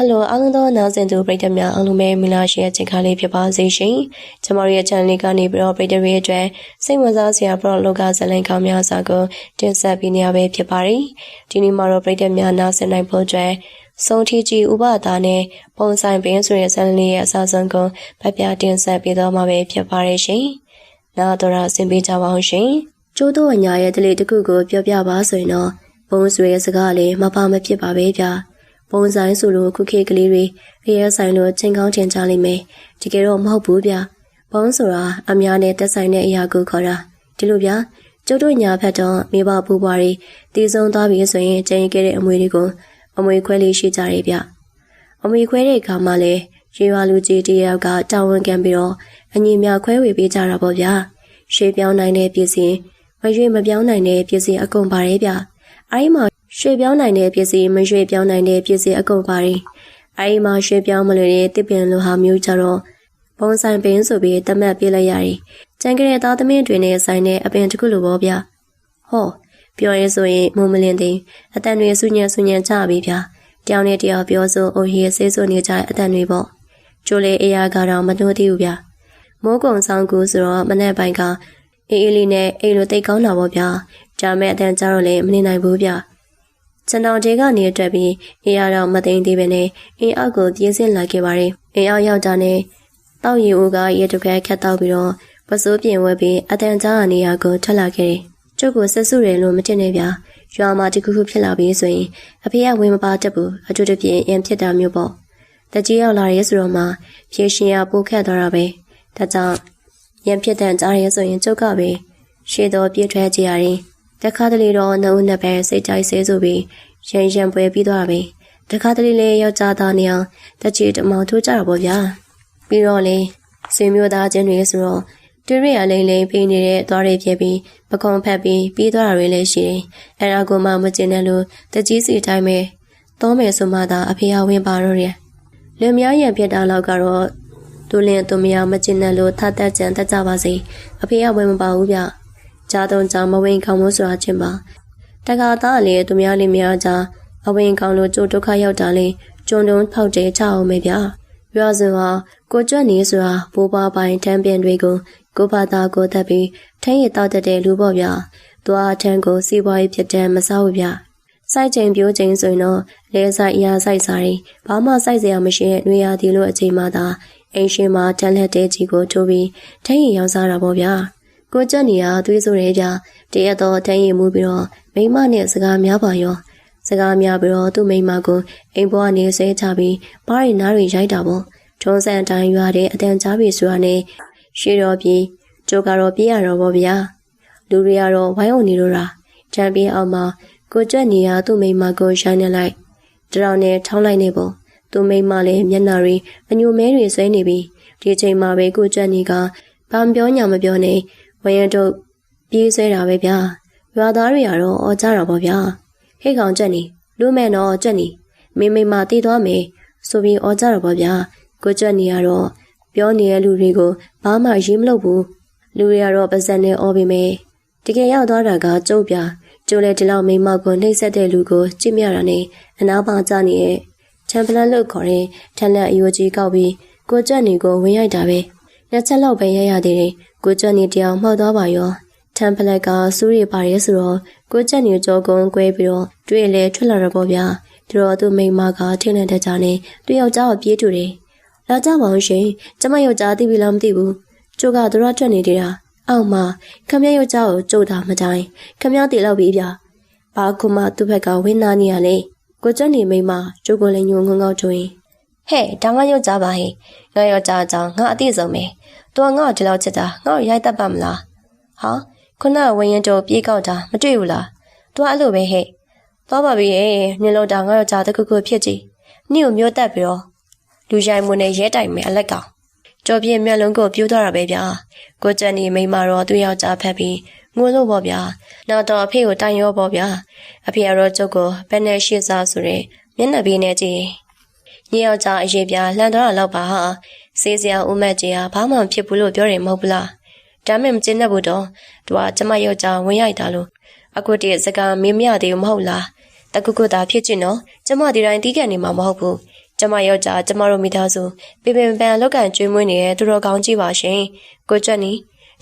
ဟယ်လိုအားလုံးသောနားဆင်သူပရိသတ်များအားလုံးပဲမင်္ဂလာရှိတဲ့ချိန်ခါလေးဖြစ်ပါစေရှင်။ကျွန်တော်ရဲ့ channel လေးကနေပြီးတော့ပရိသတ်တွေအတွက်စိတ်ဝင်စားစရာပရော့လောကဇာတ်လမ်းကောင်းများစွာကိုတင်ဆက်ပေးနေရပဲဖြစ်ပါတယ်။ဒီနေ့မှာတော့ပရိသတ်များနားဆင်နိုင်ဖို့အတွက်ဆုံးထီကြီးဥပဒါနဲ့ပုံဆိုင်ပင်ဆိုတဲ့ဇာတ်လမ်းလေးရဲ့အစဆုံးကိုဖတ်ပြတင်ဆက်ပေးတော့မှာပဲဖြစ်ပါတယ်ရှင်။နားတော်ရအဆင်ပြေကြပါအောင်ရှင်။ကျိုးတော်ညာရဲ့တလေးတစ်ခုကိုပြောပြပါဆိုရင်တော့ပုံဆွေရဲ့စကားလေးမပါမဖြစ်ပါပဲဗျာ။ ပုံဆိုင်ဆိုလို့ခုခေတ်ကလေးတွေအရဲဆိုင်လို့ချင်းကောင်းထင်ကြလိမ့်မယ်တကယ်တော့မဟုတ်ဘူးဗျပုံဆိုတာအများနဲ့တက်ဆိုင်တဲ့အရာကိုခေါ်တာဒီလိုဗျကျုပ်တို့ညာဖက်တော့မိဘပူပွားတွေတည်ဆုံးသွားပြီဆိုရင်ကျန်ရခဲ့တဲ့အမွေတွေကိုအမွေခွဲလေးရှိကြတယ်ဗျအမွေခွဲတဲ့အခါမှာလဲရွေရွာလူကြီးတယောက်ကတာဝန်ခံပြီးတော့အညီမြခွဲဝေပေးကြတာပေါ့ဗျာရှေးပြောင်းနိုင်တဲ့ပြည်စင်မရွေမပြောင်းနိုင်တဲ့ပြည်စင်အကုန်ပါတယ်ဗျအဲဒီမှာ ရွှေပြောင်းနိုင်တဲ့ပစ္စည်းမရွှေပြောင်းနိုင်တဲ့ပစ္စည်းအကုန်ပါတယ်။အဲဒီမှာရွှေပြောင်းမလို့တဲ့တစ်ပင်လိုဟာမျိုးကြတော့ပုံဆိုင်ပင်ဆိုပြီးတမတ်ပြလိုက်ရတယ်။ကျန်ကြတဲ့သားသမီးတွေနဲ့ဆိုင်တဲ့အပင်တစ်ခုလိုပေါ့ဗျာ။ဟောပြောရဲဆိုရင်မုံမလင်းသိအတန်တွေဆူညံဆူညံကြပြီဗျာ။တယောက်နဲ့တယောက်ပြောဆိုအိုဟီဆေးဆိုနေကြတဲ့အတန်တွေပေါ့။ကျိုးလေအေးရကတော့မနှိုးသေးဘူးဗျာ။မိုးကုံဆောင်ကူဆိုတော့မနေ့ပိုင်းကအေးအေးလေးနဲ့အိမ်လိုတိတ်ကောင်းတာပေါ့ဗျာ။ကြာမဲ့အတန်ကြတော့လေမနေနိုင်ဘူးဗျာ။ ကျွန်တော်ဒီကနေတက်ပြီးအေးရတော့မသိသေးပဲနဲ့အင်းအောက်ကိုပြေးဆင်းလာခဲ့ပါတယ်။အင်းအောက်ရောက်တာနဲ့တောက်ရီဦးကရေတကယ်ခတ်တော့ပြီးတော့ပစိုးပြင်ဝဲပြီးအတန်ကြားနေရာကိုထွက်လာခဲ့တယ်။ကျုပ်ကိုဆက်စုတယ်လို့မတင်နေဗျာ။ရွာမှာတခုခုဖြစ်လာပြီးဆိုရင်အဖေကဝင်မပါတတ်ဘူး။အထူးသဖြင့်အင်ဖြစ်တာမျိုးပေါ့။တကြီးရောက်လာရဲဆိုတော့မှဖြည့်ရှင်ရပို့ခတ်သွားတာပဲ။ဒါကြောင့်ရန်ဖြစ်တဲ့ကြားရဲဆိုရင်ကျုပ်ကပဲရှေ့တော်ပြေးထွက်ကြရတယ်။ တခါတလေတော့နှုတ်နှစ်ပဲစိတ်ကြိုက်ဆဲဆိုပြီးရန်ရန်ပွဲပြီးသွားပြီတခါတလေလေယောက်ျားသားနေအောင်တချီတမောင်ထိုးကြတာပေါ့ဗျာပြီးတော့လေဆွေမျိုးသားချင်းတွေဆိုတော့တွေ့ရလိမ့်လိမ့်ပေးနေတဲ့သွားတွေဖြစ်ပြီးပကုံဖက်ပြီးပြီးသွားတာတွေလည်းရှိတယ်အဲ့ဒါကိုမှမကျင်တဲ့လို့တကြီးစီတိုင်းပဲသုံးမယ်ဆိုမှသာအဖေအဝင်ပါတော့တယ်လူများရံပြတာလောက်ကတော့သူလင်းသူမရမကျင်တဲ့လို့ထသက်ကြံတက်ကြပါစေအဖေအဝင်မပါဘူးဗျ ကြားတော့ကြောင့်မဝင်ကောင်းလို့ဆိုတာချင်းပါတခါသားလေသူများလေးများကြားအဝင်ကောင်းလို့ကြိုဒုက္ခရောက်တာလေကျုံတုံဖောက်တယ်ချအောင်မေဗျာရွာစုဟာကိုကြွနေဆိုတာဘိုးဘွားပိုင်တန်းပြင်တွေကိုကိုဘာသာကိုတက်ပြီးထင်းရတောက်တဲ့လူပေါ့ဗျာသွားထန်းကိုစီးပွားရေးဖြစ်တဲ့မစားဘူးဗျာစိုက်ချိန်ပြိုးချိန်ဆိုရင်တော့လဲဆိုင်အရာစိုက်စားရင်ဘာမှစိုက်စရာမရှိတဲ့နှွေရသည်လို့အချိန်မှသာအိမ်ရှင်မှာတန်လက်တဲကြီးကိုထိုးပြီးထင်းရရောင်းစားတာပေါ့ဗျာ ကိုကြက်နေရသွေးဆိုရဲကြတရက်တော့တန်းရင်မှုပြီးတော့မိမနဲ့စကားများပါရောစကားများပြီးတော့သူ့မိမကိုအိမ်ပေါ်ကနေဆဲချပြီးဘားရီနားရီရိုက်တာပေါ့ထုံးစံတိုင်းရွာတဲ့အတန်ကြားပြီဆိုတာနဲ့ရှေ့တော်ပြေးကျိုးကတော့ပြေးရတော့ဗောဗျာလူတွေကတော့ဝိုင်းအောင်နေလို့လားချန်ပီယံအောင်မှာကိုကြက်နေရသူ့မိမကိုရိုင်းနေလိုက်တရောင်နဲ့ထောင်းလိုက်နေပေါ့သူ့မိမလည်းမျက်နှာတွေအညိုမဲတွေဆွဲနေပြီးဒီချိန်မှာပဲကိုကြက်နေကဘာမပြောညာမပြောနဲ့ ဝရန်တို့ပြေးဆွဲတာပဲဗျာရွာသားတွေကတော့အော်ကြတာပေါ့ဗျာဟိတ်ကောင်ကြက်နေလူမဲ့တော့ကြက်နေမိမိမတည်သွားမယ်ဆိုပြီးအော်ကြတာပေါ့ဗျာကိုကြက်နေရတော့ပြောနေတဲ့လူတွေကိုဘာမှရေးမလုပ်ဘူးလူတွေကတော့ပါဇက်နဲ့အော်ပြီးမယ်တကယ်ရောက်သွားတာကကျုပ်ပြကျိုးလေဒီလောက်မိမကိုနှိမ့်ဆက်တဲ့လူကိုကြည့်မြတာနဲ့အနာပါကြနေတဲ့ချန်ပလန်လို့ခေါ်တဲ့ထက်လက်အယိုကြီးကောက်ပြီးကိုကြက်နေကိုဝင်ရိုက်တာပဲ နှစ်ချက်လောက်ပဲရရသေးတယ်ကိုကြက်နေတရားမှောက်သွားပါရောထမ်ပလက်ကစူးရီပါရဲဆိုတော့ကိုကြက်နေကြောကုန်းကွဲပြီးတော့တွေ့လေထွက်လာတော့ပေါ့ဗျာဒီတော့သူ့မိမကထင်းတဲ့ကြနဲ့သူ့ယောက်ျားကိုပြေးတူတယ်လာကြပါအောင်ရှင်ကျမယောက်ျားသိပြီလားမသိဘူးကျိုးကသူတို့ထွက်နေသေးတာအောက်မှာခမယောက်ျားကိုကြိုးတာမတိုင်းခမတည်လောက်ပြီဗျာဘာခုမှသူ့ဘက်ကဝင်းနာနေရလေကိုကြက်နေမိမကျိုးကိုလည်းညုံငုံငေါကျွင်း ဟဲ့ဒါမှယောက်ျားပါဟဲ့ယောက်ျားအကြောင်းငါအသိဆုံးပဲ။ तू ငါ့ကိုဒီလောက်ချစ်တာငါ့ကိုရိုက်တတ်ပါမလား။ဟာခုနကဝင်းရင်တို့ပြေးကောက်တာမတွေ့ဘူးလား။ तू အဲ့လိုပဲဟဲ့။သွားပါပြီရဲ့ညလုံးတာငါ့ယောက်ျားတခုခုဖြစ်ကြည့်။နေ့ကိုမျိုးတက်ပြီးတော့လူရိုင်မွနဲ့ရဲတိုင်မယ်အလက်ကောင်။ကြော်ပြင်းမျက်လုံးကိုပြိုးသွားတာပဲဗျာ။ကိုကြက်နေမိမတော့သူ့ယောက်ျားဖက်ပြီးငိုလို့ပေါ့ဗျာ။နောက်တော့အဖေကိုတိုင်ရောပေါ့ဗျာ။အဖေကတော့ကျုပ်ကိုဘယ်နဲ့ရှေ့စားဆိုရင်မျက်နှာပေးနေကြည့်။ ညယောက်ျားအရေးပြလှန်သွားတာတော့ပါဟာစေးစရာဦးမက်ကြီးဟာဘာမှမဖြစ်ဘူးလို့ပြောတယ်မဟုတ်ဘူးလားဒါမဲ့မကျင်းတတ်ဘူးတော့သူကကျမယောက်ျားဝင်ရိုက်တာလို့အခုတည်းစကားမင်းမရသေးဘူးမဟုတ်လားတကုကုတာဖြစ်ချင်တော့ကျမဒီတိုင်းတီးကန်နေမှာမဟုတ်ဘူးကျမယောက်ျားကျမတို့မိသားစုပေပင်ပန်လောက်ကန်ကျွေးမွေးနေတဲ့သူတော်ကောင်းကြီးပါရှင်ကိုကျွတ်နီ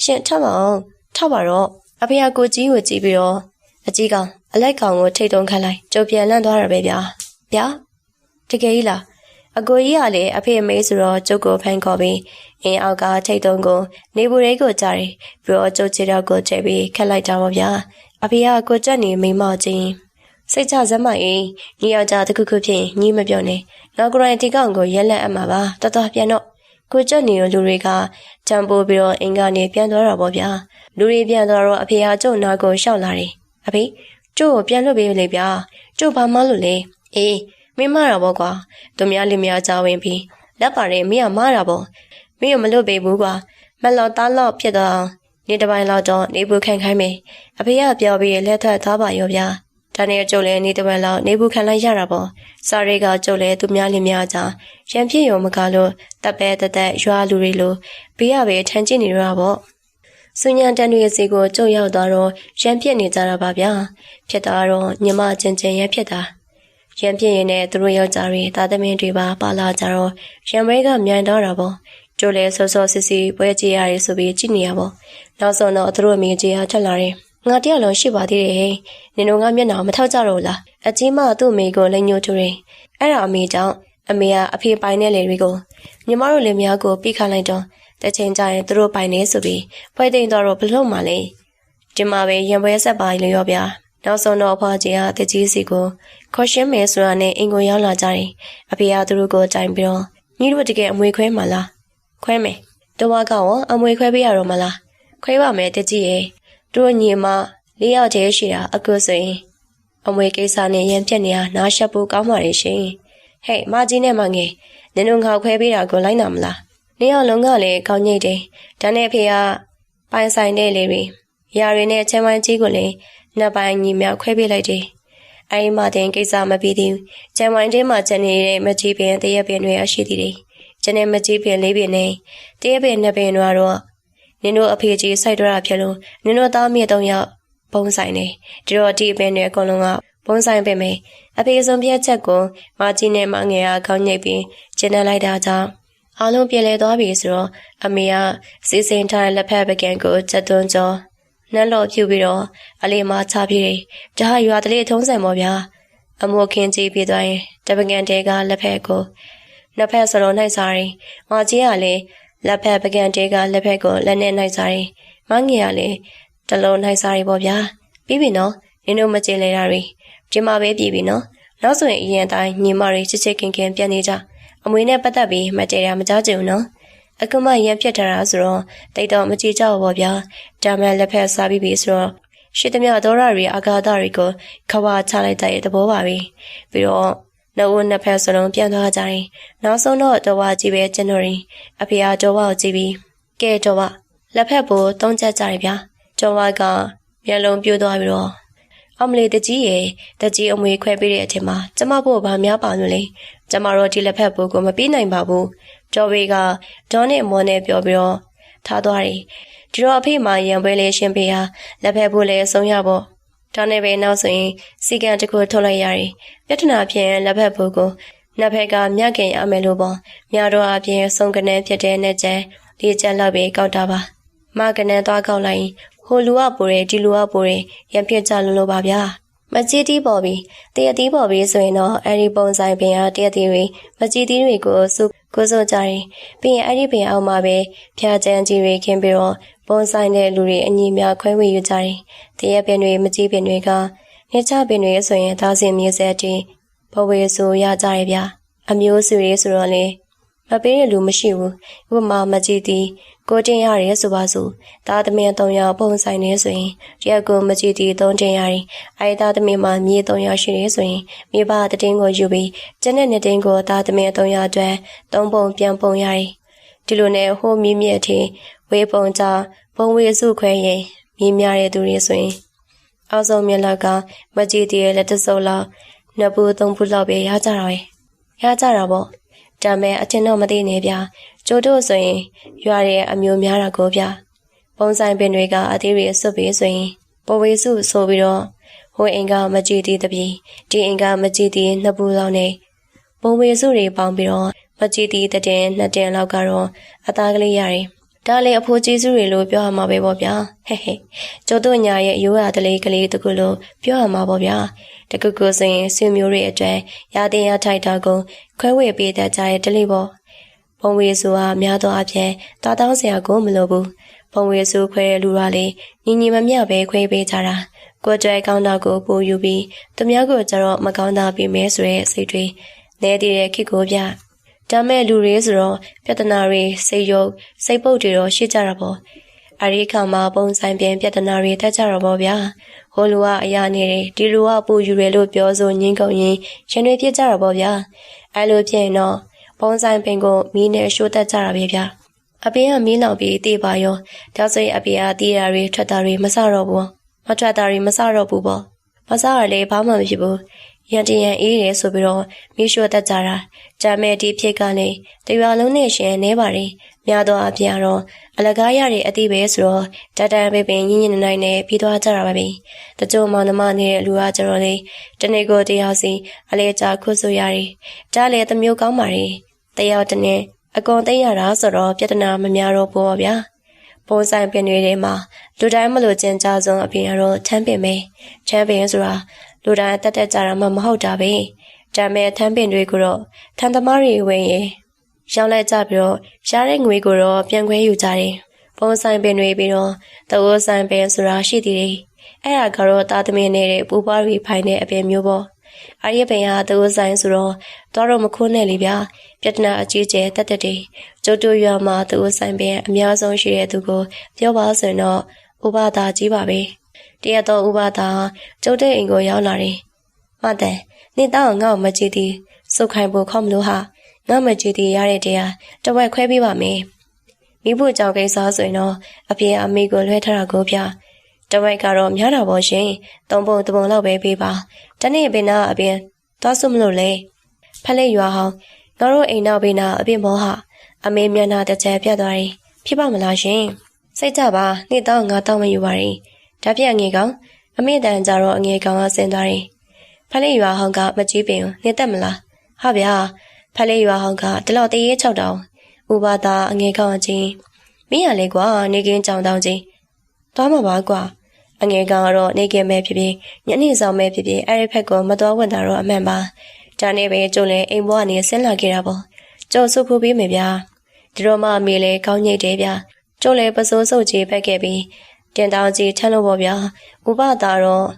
ရှင်ထပ်မအောင်ထပ်ပါတော့အဖေကကိုကြီးကိုကြည့်ပြီးတော့အကြီးကောင်အလိုက်ကောင်ကိုထိတ်တုံးခတ်လိုက်ကြုံပြန်လန့်သွားရပဲဗျာဗျာတကယ်ကြီးလား အကိုကြီးကလည်းအဖေအမေဆိုတော့ကျုပ်ကိုဖန်ခေါ်ပြီးအင်းအောက်ကထိတ်တုံးကိုနေဘူးလေးကိုကြားတယ်ပြီးတော့ကျုပ်ချေတော့ကိုချက်ပြီးခက်လိုက်တာပေါ့ဗျာအဖေကကိုကြက်နေမိမချင်းစိတ်ချစမ်းမအေးညီယောက်ျားတခုခုဖြစ်ညီမပြောနဲ့နောက်ကိုရိုင်းတီကောင်ကိုရက်လက်အမှာပါတော်တော်ပြန်တော့ကိုကြက်နေလူတွေကကြံပိုးပြီးတော့အင်္ဂါနေပြန်သွားတော့ပေါ့ဗျာလူတွေပြန်သွားတော့အဖေကကျုပ်နာကိုရှောက်လာတယ်အဖေကျုပ်ကိုပြန်လွတ်ပေးလေဗျာကျုပ်ဘာမှလို့လဲအေး မင်းမတာပေါ့ကွာသူများလူများကြောင်းဝင်ပြီးလက်ပါတယ်မင်းကမတာပေါ့မင်းကမလွတ်ပေးဘူးကွာမလော်သားလောက်ဖြစ်တော့နေတစ်ပိုင်းလောက်တော့နေဘူးခံခိုင်းမယ်အဖေကပြောပြီးလက်ထပ်သားပါရောဗျာဒါနဲ့ကျုပ်လည်းနေတစ်ပိုင်းလောက်နေဘူးခံလိုက်ရတာပေါ့စာရိတ်ကကျုပ်လည်းသူများလူများကြောင်းရံဖြစ်ရုံမကလို့တပ်ပဲတက်တက်ရွာလူတွေလိုဘေးရပဲထမ်းကျင်နေတော့တာပေါ့စဉ္ညာတန်တွေစီကိုကျုပ်ရောက်သွားတော့ရံပြစ်နေကြတာပါဗျာဖြစ်တာတော့ညီမချင်းချင်းရံဖြစ်တာ ရံပြစ်ရင်လည်းသူတို့ယောက်ျားတွေတာသမင်းတွေပါပါလာကြတော့ရံမဲကမြန်တော့တာပေါ့ကျိုးလဲဆောဆောစစ်စစ်ပွဲကြည့်ရတယ်ဆိုပြီးကြည့်နေရပေါ့နောက်ဆုံးတော့သူတို့အမေကြီးအားထွက်လာတယ်ငါတယောက်လုံးရှိပါသေးတယ်နင်တို့ငါမျက်နှာမထောက်ကြတော့လားအကြီးမသူ့အမေကိုလက်ညှိုးထိုးတယ်အဲ့ဒါအမေကြောင့်အမေကအဖေပိုင်တဲ့လေတွေကိုညီမတို့လင်မယားကိုပြခလိုက်တော့တချိန်ကျရင်သူတို့ပိုင်နေဆိုပြီးဖွဲတိန်တော့ဘလို့မှလဲဒီမှာပဲရင်ပွဲဆက်ပါလေရောဗျာ နောက်ဆုံးတော့အဖွားကြီးကတကြီးစီကိုခေါ်ရှင်းမယ်ဆိုတာနဲ့အင်ကိုရောက်လာကြတယ်အဖေကသူတို့ကိုတိုင်ပြီးတော့ညီတို့တကယ်အမွေခွဲမှလားခွဲမယ်တော့ကရောအမွေခွဲပေးရတော့မလားခွဲပါမယ်တကြီးရဲ့တို့ညီမလေးယောက်တည်းရှိတာအခုဆိုရင်အမွေကိစ္စနဲ့ရံပြက်နေတာနားရှက်ဖို့ကောင်းပါလေရှင်ဟဲ့မကြီးနဲ့မငယ်နင်တို့ငါခွဲပေးတာကိုလိုက်နာမလားနေအောင်လုံးကလည်းကောင်းညိတ်တယ်ဒါနဲ့ဖေကပိုင်ဆိုင်တဲ့လေတွေရာတွေနဲ့ချမ်းပိုင်းကြီးကိုလည်း နှစ်ပိုင်းညီမြောက်ခွဲပေးလိုက်တယ်အဲဒီမှတင်ကိစ္စမပြီးသေးဘူးချမ်းပိုင်းတင်းမှာကျန်နေတဲ့မကြီးပင်တရက်ပင်တွေအရှိသေးတယ်ကျန်တဲ့မကြီးပင်လေးပင်နဲ့တရက်ပင်နှစ်ပင်တွေတော့နင်တို့အဖေကြီးစိုက်တော့တာဖြစ်လို့နင်တို့သားမြေသုံးယောက်ပုံဆိုင်နေဒီတော့ဒီအပင်တွေအကုန်လုံးကပုံဆိုင်ပင်မယ်အဖေဆုံးပြက်ချက်ကိုမကြီးနဲ့မငယ်ကခေါင်းညိတ်ပြီးကျင်းနေလိုက်တာကြောင့်အားလုံးပြေလည်သွားပြီဆိုတော့အမေကစီစဉ်ထားတဲ့လက်ဖက်ပကံကိုချက်သွန်းကြော နှက်လို့ဖြူပြီးတော့အလေးမချပြေးတယ်ဒါဟာရွာတလေးထုံးစံပေါ့ဗျာအမိုးခင်းကြည့်ပြီးသွားရင်တပကံတဲကလက်ဖက်ကိုနှစ်ဖက်စလုံးနိုင်စားရင်မကြီးကလည်းလက်ဖက်ပကံတဲကလက်ဖက်ကိုလက်နဲ့နိုင်စားရင်မငယ်ကလည်းတလုံးနိုင်စားရီပေါ့ဗျာပြီးပြီနော်နင်တို့မကြင်လေတာတွေဒီမှာပဲပြည်ပြီနော်နောက်ဆိုရင်အရင်တိုင်းညီမတွေချစ်ချစ်ခင်ခင်ပြန်နေကြအမွေနဲ့ပတ်သက်ပြီးမကြေရမကြောက်ကြဘူးနော် အခုမှရံပြတ်ထားတာဆိုတော့တိတ်တော့မကြည့်ကြဘူးပေါ့ဗျာဒါမှလက်ဖက်စားပြီးပြီဆိုတော့ရှိသမျှဒေါရတွေအာဃာတတွေကိုခဝါချလိုက်တဲ့သဘောပါပဲပြီးတော့နှုတ်နှစ်ဖက်စလုံးပြန်သွားကြတယ်နောက်ဆုံးတော့တော်ဝါကြီးပဲကျွန်တော်ရင်အဖေအားတော်ဝါကိုကြည့်ပြီးကဲတော်ဝါလက်ဖက်ပိုသုံးချက်ကြတယ်ဗျာကျော်ဝါကမျက်လုံးပြိုးသွားပြီးတော့အမလေးတကြီးရဲ့တကြီးအမွေခွဲပေးတဲ့အချိန်မှာကျမဖို့ဗာများပါလို့လေကျမတို့ဒီလက်ဖက်ပိုးကိုမပြီးနိုင်ပါဘူး ကျော်ဝေကဒေါ်နဲ့မော်နဲ့ပြောပြီးတော့ထားသွားတယ်ဒီတော့အဖေမှရံပွဲလေးရှင်းပေးဟာလက်ဖက်ပိုးလည်းဆုံးရပေါ့ဒါနဲ့ပဲနောက်ဆိုရင်စီကံတစ်ခုထုတ်လိုက်ရတယ်ပြဿနာဖြင့်လက်ဖက်ပိုးကိုနှစ်ဖက်ကမြတ်ခင်ရမယ်လို့ပေါ့မြတော်အပြင်ဆုံးကနေဖြစ်တဲ့နဲ့ကျန်လေးချက်လောက်ပဲကောက်တာပါမကနေသွားကောက်လိုက်ရင်ဟိုလူကပိုတယ်ဒီလူကပိုတယ်ရံပြစ်ကြလို့လို့ပါဗျာမကြီးတီးပေါ်ပြီးတရတီးပေါ်ပြီးဆိုရင်တော့အဲ့ဒီပုံဆိုင်ပင်အားတရတီးတွေမကြီးတီးတွေကိုစု ကိုစုကြတယ်ပြီးရင်အဲ့ဒီပင်အောက်မှာပဲဖျားချမ်းကြီးတွေခင်းပြီးတော့ပုံဆိုင်တဲ့လူတွေအညီများခွဲဝေယူကြတယ်တရပင်တွေမကြီးပင်တွေကနေချပင်တွေဆိုရင်သားစင်မြေဆက်တီဘဝေဆိုရကြရဗျာအမျိုးစုတွေဆိုတော့လေမပေးတဲ့လူမရှိဘူးဥပမာမကြီးတီး ကိုတင်ရတယ်ဆိုပါစို့သားသမီး၃ယောက်ပုံဆိုင်နေဆိုရင်တရက်ကိုမကြည့်တီ၃တင်ရတယ်အဲသားသမီးမှာမြေ၃ယောက်ရှိနေဆိုရင်မိဘတတင်းကိုယူပြီးကျန်တဲ့နှစ်တင်းကိုသားသမီး၃ယောက်အတွက်၃ပုံပြန်ပုံရတယ်ဒီလိုနဲ့ဟိုမြင့်မြတ်ထင်းဝေးပုံကြဘုံဝေစုခွဲရင်မြင်းများတဲ့သူတွေဆိုရင်အောက်ဆုံးမြက်လောက်ကမကြည့်တီရဲ့လက်တစုပ်လောက်နှစ်ဘူးသုံးဘူးလောက်ပဲရကြတာပဲရကြတာပေါ့ဒါမဲ့အချင်းတော့မသိနေဗျာ ကျိုးတို့ဆိုရင်ရွာရဲ့အမျိုးများတာကိုဗျပုံဆိုင်ပင်တွေကအသေးတွေဆွတ်ပြီးဆိုရင်ပေါ်ဝေစုဆိုပြီးတော့ဟိုအိမ်ကမကြည့်သေးတပြီဒီအိမ်ကမကြည့်သေးနှစ်ဘူးလောက်နဲ့ဘုံဝေစုတွေပေါင်းပြီးတော့မကြည်တီတတင်နှစ်တင်လောက်ကတော့အသားကလေးရတယ်ဒါလေအဖိုးကြီးစုတွေလို့ပြောရမှာပဲပေါ့ဗျာဟဲ့ဟဲ့ကျိုးတို့ညာရဲ့ရိုးရာတလေးကလေးတကူလို့ပြောရမှာပေါ့ဗျာတကူကူဆိုရင်ဆွေမျိုးတွေအတွက်ရာတင်ရထိုက်တာကိုခွဲဝေပေးတတ်ကြတဲ့တလေးပေါ့ ဘုံဝေစုကများသောအားဖြင့်တာတောင်းစရာကိုမလိုဘူးဘုံဝေစုခွဲတဲ့လူကလေညီညီမမျှပဲခွဲပေးကြတာကိုယ်ကြွယ်ကောင်းတာကိုပို့ယူပြီးသူများကိုကြတော့မကောင်းတာပြီးမဲဆိုတဲ့စိတ်တွေနဲတည်တဲ့ခစ်ကိုပြဒါမဲ့လူတွေဆိုတော့ပြဿနာတွေစိတ်ယုတ်စိတ်ပုတ်တွေတော့ရှိကြတာပေါ့အရိခါမှာပုံဆိုင်ပြန်ပြဿနာတွေတက်ကြတော့ပေါ့ဗျာဟိုလူကအရာနေတယ်ဒီလူကပူယူတယ်လို့ပြောဆိုငင်းကုန်ရင်ရှင်တွေပြစ်ကြတော့ပေါ့ဗျာအဲလိုဖြစ်ရင်တော့ ပုံဆိုင်ပင်ကိုမီးနဲ့ရှိုးတက်ကြတာပဲဗျာအပင်ကမီးလောင်ပြီးတေးပါရောဒါဆိုရင်အပင်ကတီးတာတွေထွက်တာတွေမစတော့ဘူးမထွက်တာတွေမစတော့ဘူးပေါ့မစရလေဘာမှမဖြစ်ဘူး ရန်တရန်အေးတယ်ဆိုပြီးတော့မိရှို့တက်ကြတာဂျာမဲဒီဖြစ်ကလည်းတရွာလုံးနဲ့ရှင်နေပါတယ်များသောအပြာတော့အလကားရတဲ့အတိပဲဆိုတော့တတန်ပေပင်ညင်ညင်နိုင်နဲ့ပြီးသွားကြတာပါပဲတကြိုမောင်နှမနေတဲ့လူကကျတော့လေတနေ့ကိုတရားစီအလဲချခွဆိုရတယ်ဒါလည်းတမျိုးကောင်းပါတယ်တယောက်တနေ့အကုန်သိရတာဆိုတော့ပြဿနာမများတော့ဘူးပါဗျာပုံဆိုင်ပင်တွေထဲမှာလူတိုင်းမလို့ကျင်ကြဆုံးအပြင်ကတော့ချမ်းပင်ပဲချမ်းပင်ဆိုတာ လူတိုင်းတက်တက်ကြတာမှမဟုတ်တာပဲဒါမဲ့ထမ်းပင်တွေကိုတော့ထမ်းသမားတွေဝင်ရေရောက်လိုက်ကြပြီးတော့ရတဲ့ငွေကိုတော့ပြန်ခွဲယူကြတယ်ပုံဆိုင်ပင်တွေပြီးတော့တဝိုးဆိုင်ပင်ဆိုတာရှိသေးတယ်အဲ့ဒါကတော့တာသမင်းနေတဲ့ပူပွားတွေဖိုင်တဲ့အပင်မျိုးပေါ့အရိယပင်ဟာတဝိုးဆိုင်ဆိုတော့တော့တော့မခိုးနဲ့လေဗျာပြဿနာအကြီးကျယ်တက်တက်တွေကျုပ်တို့ရွာမှာတဝိုးဆိုင်ပင်အများဆုံးရှိတဲ့သူကိုပြောပါဆိုရင်တော့ဥပဒါကြီးပါပဲ တရတော့ဥပဒါကျုပ်တဲ့အိမ်ကိုရောက်လာတယ်မှတ်တယ်နင်တော့ငါ့ကိုမကြည့်သည်စုတ်ခိုင်ဖို့ခေါမလို့ဟာငါမကြည့်သည်ရတဲ့တရားတဝက်ခွဲပေးပါမယ်မိဖို့ကြောင့်ကိစ္စဆိုရင်တော့အဖေအမေကိုလွှဲထားတာကိုပြတဝက်ကတော့များတာပေါ့ရှင်သုံးပုံသုံးပုံလောက်ပဲပေးပါတနေ့ပင်နာအပြင်သွားစုမလို့လေဖက်လက်ရွာဟောင်းငါတို့အိမ်နောက်ပင်နာအပြင်မောဟာအမေမျက်နှာတစ်ချက်ပြတ်သွားတယ်ဖြစ်ပါမလားရှင်စိတ်ကြပါနေ့တော့ငါတော့မယူပါရင် ဒါပြအငေကောင်အမေတန်ကြတော့အငေကောင်ကဆင်းသွားတယ်ဖက်လေးရွာဟောင်းကမကြီးပင်နေတက်မလားဟာဗျာဖက်လေးရွာဟောင်းကဒီလောက်တရေ6တောင်ဥပါသာအငယ်ကောင်ချင်းမင်းရလေကွာနေကင်းကြောင်တောင်ချင်းသွားမှာပါကွာအငယ်ကောင်ကတော့နေကင်းပဲဖြစ်ဖြစ်ညနေဆောင်ပဲဖြစ်ဖြစ်အဲ့ဒီဖက်ကမတော်ဝင်တာတော့အမှန်ပါဒါနဲ့ပဲကျုံလဲအိမ်ဘွားကနေဆင်းလာခဲ့တာပေါ့ကျုံစုဖူးပေးမယ်ဗျာဒီတော့မှအမေလဲကောင်းညိတ်တယ်ဗျာကျုံလဲပစိုးစုပ်ကြီးဖက်ခဲ့ပြီး တင်တောင်ကြီးထမ်းလို့ပေါ့ဗျာဥပသာတော့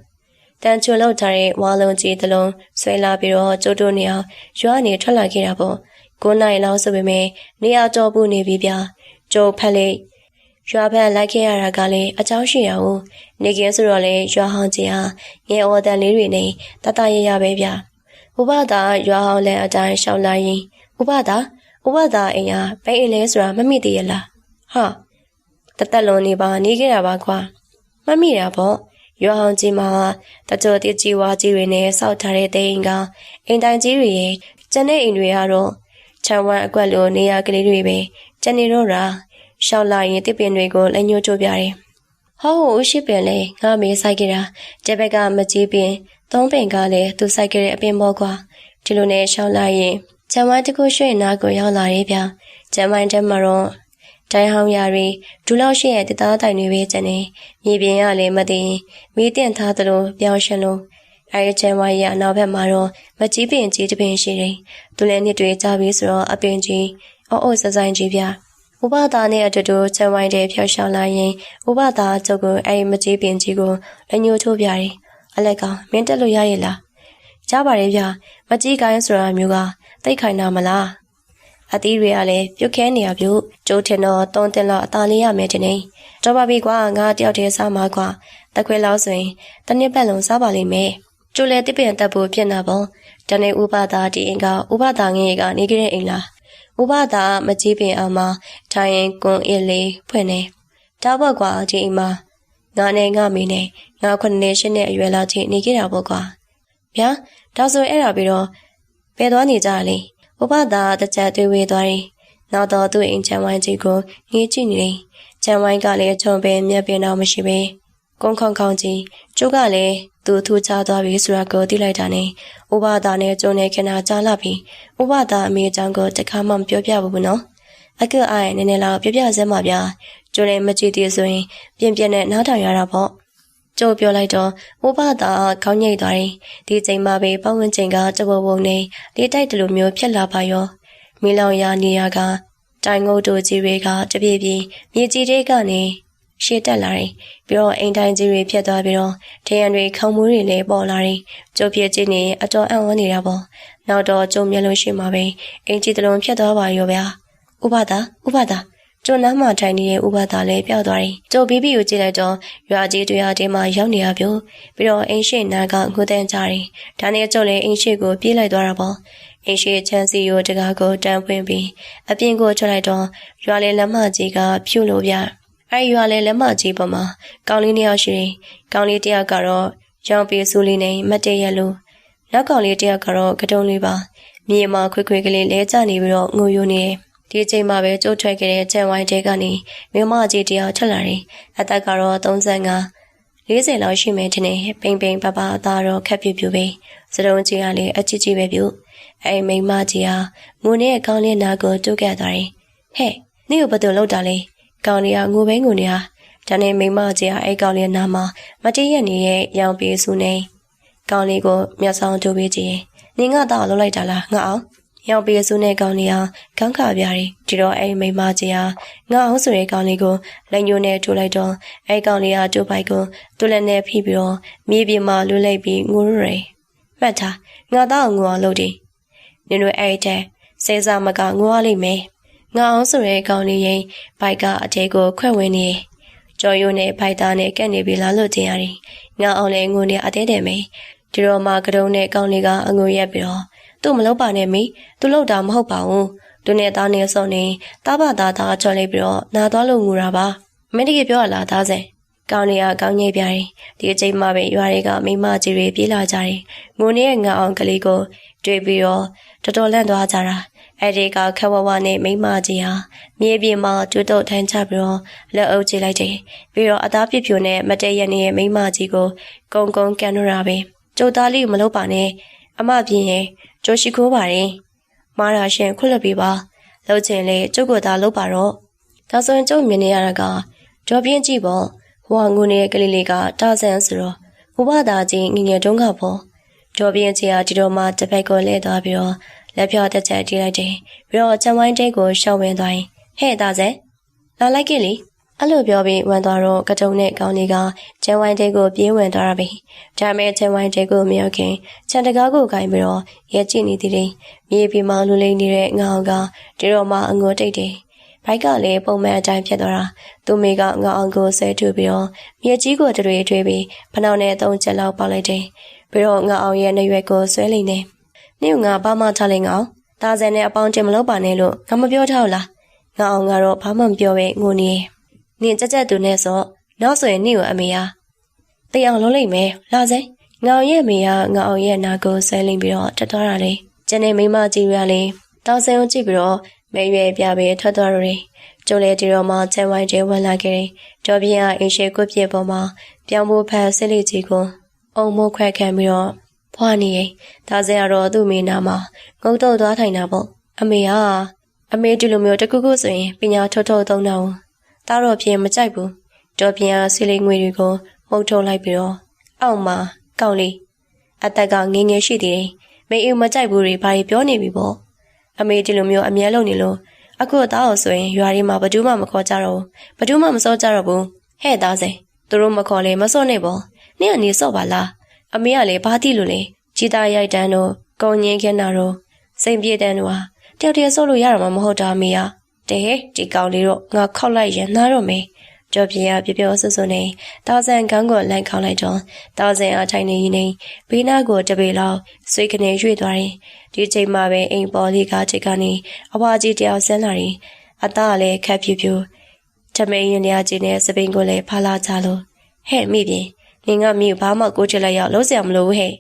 တန်ချွန်လောက်ထားတဲ့ဝါလုံးကြီးတစ်လုံးဆွဲလာပြီးတော့ကျိုးတို့နေအောင်ရွာနေထွက်လာခဲ့တာပေါ့ကိုနိုင်လောက်ဆိုပေမဲ့နေရာတော်ပူနေပြီဗျာကျိုးဖက်လေးရွာဖက်လိုက်ခဲ့ရတာကလည်းအကြောင်းရှိရအောင်နေကင်းဆိုတော့လေရွာဟောင်းကြီးဟာငယ်အော်တန်လေးတွေနဲ့တတရရပဲဗျာဥပဒါရွာဟောင်းလည်းအတိုင်းရှောက်လာရင်ဥပဒါဥပဒါအိမ်ဟာဘယ်အိမ်လဲဆိုတာမမိသေးရလားဟာ တသက်လုံးနေပါနေခဲ့တာပါကွာမမိတာပေါ့ရွာဟောင်းကြီးမှာတကြောတိကြီးဝါကြီးတွေနဲ့စောက်ထားတဲ့တဲ့အိမ်ကအိမ်တိုင်ကြီးတွေရဲ့ကျန်တဲ့အိမ်တွေကတော့ခြံဝမ်းအကွက်လိုနေရာကလေးတွေပဲကျန်နေတော့တာရှောက်လာရင်တစ်ပင်တွေကိုလက်ညှိုးချိုးပြတယ်။ဟောဟိုရှိပင်လေငါမေးဆိုင်ကြတာတဲ့ဘက်ကမကြီးပင်သုံးပင်ကလည်းသူဆိုင်ကြတဲ့အပင်ပေါ်ကွာဒီလိုနဲ့ရှောက်လာရင်ကျမတကူရွှေ့နာကိုရောက်လာရဲ့ဗျာကျမတဲ့မှာတော့ တိုင်ဟောင်းရာတွေဒူလောက်ရှိရဲ့တသားတိုင်တွေပဲကျန်နေမြေပြင်ရလည်းမသိမီးတင်ထားသလိုပြောင်းရှင်လို့အဲဒီကျန်ဝါရီအနောက်ဘက်မှာတော့မကြီးပင်ကြီးတပင်ရှိတယ်သူလည်းနှစ်တွေကြာပြီဆိုတော့အပင်ကြီးအော်အော်စဆိုင်ကြီးဗျာဥပဒါနဲ့အတူတူကျန်ဝိုင်းတဲ့ဖြောက်ရှောင်းလာရင်ဥပဒါကျုပ်ကအဲဒီမကြီးပင်ကြီးကိုလက်ညှိုးထိုးပြတယ်အလက်ကမင်းတက်လို့ရရဲ့လားကြားပါတယ်ဗျာမကြီးကိုင်းဆိုတာမျိုးကတိတ်ခိုင်တာမလား အသီးတွေကလည်းပြုတ်ခဲနေရပြုတ်ကျိုးထင်တော့တုံးတင်တော့အသာလေးရမယ်တင်နေတော့ပါပြီကွာငါတယောက်တည်းစားမှာကွာတခွေလောက်ဆိုရင်တနစ်ပတ်လုံးစားပါလိမ့်မယ်ကျိုးလဲတစ်ပင်တက်ဖို့ဖြစ်နာပေါ့တနေ့ဥပဒါဒီအင်ကဥပဒါငယ်ကနေကြတဲ့အိမ်လားဥပဒါမကြီးပင်အောင်မှာထိုင်ရင်ကွန်အစ်လေးဖွင့်နေတောက်ပေါ့ကွာဒီအိမ်မှာငါနဲ့ငါမိနဲ့ငါခုနှစ်ရှင်းတဲ့အရွယ်လောက်ထိနေခဲ့တာပေါ့ကွာဗျာဒါဆိုအဲ့ဒါပြီးတော့ဘယ်သွားနေကြလဲ ဥပဒါတကြတွေးဝေးသွားတယ်။နောက်တော့သူ့အိမ်ချမ်းဝိုင်းကြီးကိုငေးကြည့်နေတယ်။ချမ်းဝိုင်းကလည်းချုံပဲမျက်ပြင်းတော့မရှိပဲကုန်းခေါင်ခေါင်ကြီးကျုပ်ကလည်းသူထူချသွားပြီဆိုတာကိုသိလိုက်တာနဲ့ဥပဒါနဲ့ကျုံနေခဏကြာလာပြီဥပဒါအမေအကြောင်းကိုတခါမှမပြောပြဘူးနော်အကအိုင်နည်းနည်းလောက်ပြပြစမ်းပါဗျာကျုံလည်းမကြည့်သေးဆိုရင်ပြင်းပြင်းနဲ့နားထောင်ရတာပေါ့ ကျုပ်ပြောလိုက်တော့ဥပဒါခေါင်းညိတ်သွားတယ်ဒီချိန်မှာပဲပတ်ဝန်းကျင်ကတဘဝုံနေလေးတိုက်တယ်လို့မျိုးဖြစ်လာပါရောမီလောင်ရနေရကတိုင်ငုတ်တို့ကြီးတွေကတပြေးပြေးမြေကြီးတွေကနေရှေ့တက်လာတယ်။ပြီးတော့အိမ်တိုင်းကြီးတွေဖြတ်သွားပြီးတော့ထရန်တွေခေါင်းမူးတွေလည်းပေါ်လာတယ်။ကျုပ်ပြည့်ချင်းနေအတော်အံ့ဩနေတာပေါ့။နောက်တော့ကျုံမျက်လုံးရှိမှပဲအိမ်ကြီးတလုံးဖြတ်သွားပါရောဗျာ။ဥပဒါဥပဒါ ကျုံနားမှာထိုင်နေတဲ့ဥပဒါလည်းပျောက်သွားတယ်။ကျုပ်ဘီဘီကိုကြည့်လိုက်တော့ရွာကြီးတွေဟာဒီမှာရောက်နေရပြု။ပြီးတော့အိမ်ရှိနာကငိုတန်းကြတယ်။ဒါနဲ့ကျုပ်လည်းအိမ်ရှိကိုပြေးလိုက်သွားတာပေါ့။အိမ်ရှိချမ်းစီကိုတကားကိုတန်းပွင့်ပြီးအပြင်ကိုထွက်လိုက်တော့ရွာလေလက်မကြီးကဖြူလို့ပြ။အဲဒီရွာလေလက်မကြီးပေါ်မှာကောင်းလေးနှစ်ယောက်ရှိတယ်။ကောင်းလေးတစ်ယောက်ကတော့ရောင်ပေဆူလေးနဲ့မတ်တရက်လို့နောက်ကောင်လေးတစ်ယောက်ကတော့ကတုံးလေးပါ။မြေမှာခွေခွေကလေးလဲကျနေပြီးတော့ငိုယိုနေတယ်။ ဒီအချိန်မှာပဲကျိုးထွက်ခဲ့တဲ့ချန်ဝိုင်းတဲကနေမိမကြီးတယောက်ထွက်လာတယ်။အသက်ကတော့35 40လောက်ရှိမယ်ထင်တယ်။ပိန်ပိန်ပပအသားတော့ခက်ပြူပြူပဲ။စတုံးကြီးကလည်းအချစ်ကြီးပဲပြူ။အဲမိမကြီးဟာငိုနဲ့ကောင်းလေးနာကိုတုတ်ခဲ့သွားတယ်။ဟဲ့နင့်ကိုဘယ်သူလောက်တာလဲ။ကောင်းလေးကငိုပဲငိုနေတာ။ဒါနဲ့မိမကြီးဟာအဲကောင်းလေးနာမှာမတည့်ရနေတဲ့ရောင်ပြေစုနေ။ကောင်းလေးကိုမျက်စောင်းတူပေးကြည့်။နင်ကတော့လှုပ်လိုက်တာလားငါအောင်။ ရောက်ပြေစုနဲ့ကောင်းလေးဟာခေါင်းခါပြားတယ်ဒီတော့အဲ့မိမကြီးဟာငါအောင်ဆိုတဲ့ကောင်းလေးကိုလက်ညှိုးနဲ့ထိုးလိုက်တော့အဲ့ကောင်းလေးဟာကျိုးပိုက်ကိုတွလက်နဲ့ဖိပြီးတော့မြေပြင်မှာလွတ်လိုက်ပြီးငိုရရယ်မှတ်ထားငါတော့ငိုအောင်လုပ်တယ်နင်တို့အဲ့တဲ့စေစားမကငိုရလိမ့်မယ်ငါအောင်ဆိုတဲ့ကောင်းလေးရင်ဘိုက်ကအတဲကိုခွဲ့ဝင်နေကြော်ရိုးနဲ့ဘိုက်သားနဲ့ကက်နေပြီလားလို့တင်ရတယ်ငါအောင်လည်းငိုနေအတဲတယ်မေဒီတော့မှကတုံးနဲ့ကောင်းလေးကအငိုရက်ပြီးတော့ သူ့မလုပ်ပါနဲ့မိသူလုပ်တာမဟုတ်ပါဘူးသူနဲ့သားနဲ့စောနေတားပါသားသားချော်လိုက်ပြီးတော့နာသွားလို့ငူတာပါမင်းတကယ်ပြောရလားသားစင်ကောင်းနေရကောင်းငိတ်ပြတယ်ဒီအချိန်မှပဲရွာတွေကမိမကြီးတွေပြေးလာကြတယ်ငိုနေတဲ့ငါအောင်ကလေးကိုတွေ့ပြီးတော့တော်တော်လန့်သွားကြတာအဲ့ဒီကခက်ဝဝနဲ့မိမကြီးဟာမြေပြင်မှာတွတ်တုတ်ထိုင်ချပြီးတော့လက်အုပ်ကြည့်လိုက်တယ်ပြီးတော့အသားပြပြနဲ့မတည့်ရနေတဲ့မိမကြီးကို ကုံကုံကန်ရတာပဲကျုပ်သားလေးမလုပ်ပါနဲ့ အမပြင်းရဲ့ကြိုးရှိခိုးပါတယ်။မာရာရှင်ခွလက်ပေးပါ။လှုပ်ချင်လေကျုပ်ကသာလုပ်ပါတော့။ဒါဆိုရင်ကျုပ်မြင်နေရတာကဒေါ်ပြင်းကြည့်ပေါ့။ဟိုငုံနေတဲ့ကလေးလေးကတာဆန်ဆိုတော့ဟိုဘသားချင်းငငယ်တုံးကပေါ့။ဒေါ်ပြင်းကြီးကဒီတော့မှတစ်ဖက်ကိုလဲသွားပြီးတော့လက်ဖြောတက်ချက်တီးလိုက်တယ်။ပြီးတော့ချမ်ဝိုင်းတဲကိုရှောက်ဝင်သွားရင်ဟဲ့သားစဲလာလိုက်ကြလေ အဲ့လိုပြောပြီးဝင်သွားတော့ကတုံနဲ့ကောင်းလေးကကျန်ဝိုင်းတဲကိုပြေးဝင်သွားတာပဲဒါမဲ့ကျန်ဝိုင်းတဲကိုမရောက်ခင်ခြံတကားကိုကင်ပြီးတော့ရဲကြည့်နေသေးတယ်မြေပြင်မှာလူလိမ့်နေတဲ့ငါအောင်ကဒီတော့မှအငိုတိတ်တယ်ဘိုက်ကလည်းပုံမှန်အတိုင်းဖြစ်သွားတာသူမေကငါအောင်ကိုဆဲထူပြီးတော့မြေကြီးကိုတွေထွေးပြီးဖနှောင်းနဲ့သုံးချက်လောက်ပေါက်လိုက်တယ်ပြီးတော့ငါအောင်ရဲ့နေရွက်ကိုဆွဲလိုက်နေနေငါဘာမှထားလိုက်ငါအောင်ဒါဇန်နဲ့အပေါင်းတင်မလုပ်ပါနဲ့လို့ငါမပြောထားဘူးလားငါအောင်ကတော့ဘာမှမပြောပဲငိုနေတယ် နင်ကြက်ကြက်သူနဲ့ဆိုနောက်ဆိုရင်နင့်ကိုအမေဟာတေးအောင်လုံးလိုက်မယ်လာစဲငောင်ရဲ့အမေကငောင်ရဲ့နာကိုဆဲလိမ့်ပြီးတော့တက်သွားတာလေကျန်တဲ့မိမကြီးရလေတောင်ဆန်ကိုကြည့်ပြီးတော့မဲရွယ်ပြပဲထွက်သွားတယ်ကျိုးလေဒီတော့မှချန်ဝိုင်းကျဲဝင်လာခဲ့တယ်ဒေါ်ပြင်းကအင်းရှိကွပြပေါ်မှာပြောင်းဖို့ဖက်ဆစ်လေးကြီးကိုအုံမိုးခွဲခံပြီးတော့ဖွာနေရင်ဒါစဲကတော့သူ့မိနာမှာငုတ်တော့သွားထိုင်တာပေါ့အမေကအမေဒီလိုမျိုးတကူကူဆိုရင်ပညာထုတ်ထုတ်သုံးတာ တားတော့ပြင်မကြိုက်ဘူးတော်ပြင်အားဆီလေးငွေတွေကိုမှုတ်ထုတ်လိုက်ပြီးတော့အောက်မှာကောက်လေးအသက်ကငငယ်ရှိသေးတယ်မေအိမ်မကြိုက်ဘူးတွေဘာတွေပြောနေပြီပေါ့အမေဒီလိုမျိုးအမြဲလုံနေလို့အခုအသားအောင်ဆိုရင်ရွာရီမှာဘသူမှမခေါ်ကြတော့ဘူးဘသူမှမစောကြတော့ဘူးဟဲ့သားစိသူတို့မခေါ်လေမစောနဲ့ပေါ့နင့်ကနေစော့ပါလားအမေကလည်းဘာတိလို့လဲကြီးသားရိုက်တန်းတို့ကုံငင်းခင်းတာတို့စိန်ပြေတန်းတို့ဟာတယောက်တည်းစော့လို့ရတာမှမဟုတ်တာအမေက တဲဒီကောင်လေးတော့ငါခောက်လိုက်ရင်နားတော့မယ်ကြော်ပြရပြပြောဆွဆွနေတာဇန်ကန်းကိုလန့်ခေါက်လိုက်တော့တာဇန်အထိုင်နေနေဘေးနားကိုတပေလောက်ဆွေးကနေရွေ့သွားတယ်ဒီချိန်မှာပဲအိမ်ပေါ်လေးကချိန်ကနေအဘွားကြီးတယောက်ဆင်းလာတယ်အသားလည်းခက်ဖြူဖြူထမင်းရင်ရကြီးနဲ့စပိန်ကိုလည်းဖာလာချလို့ဟဲ့မိပြင်နင်ကမိဘာမှကိုချစ်လိုက်ရလို့ဆရာမလို့ဟဲ့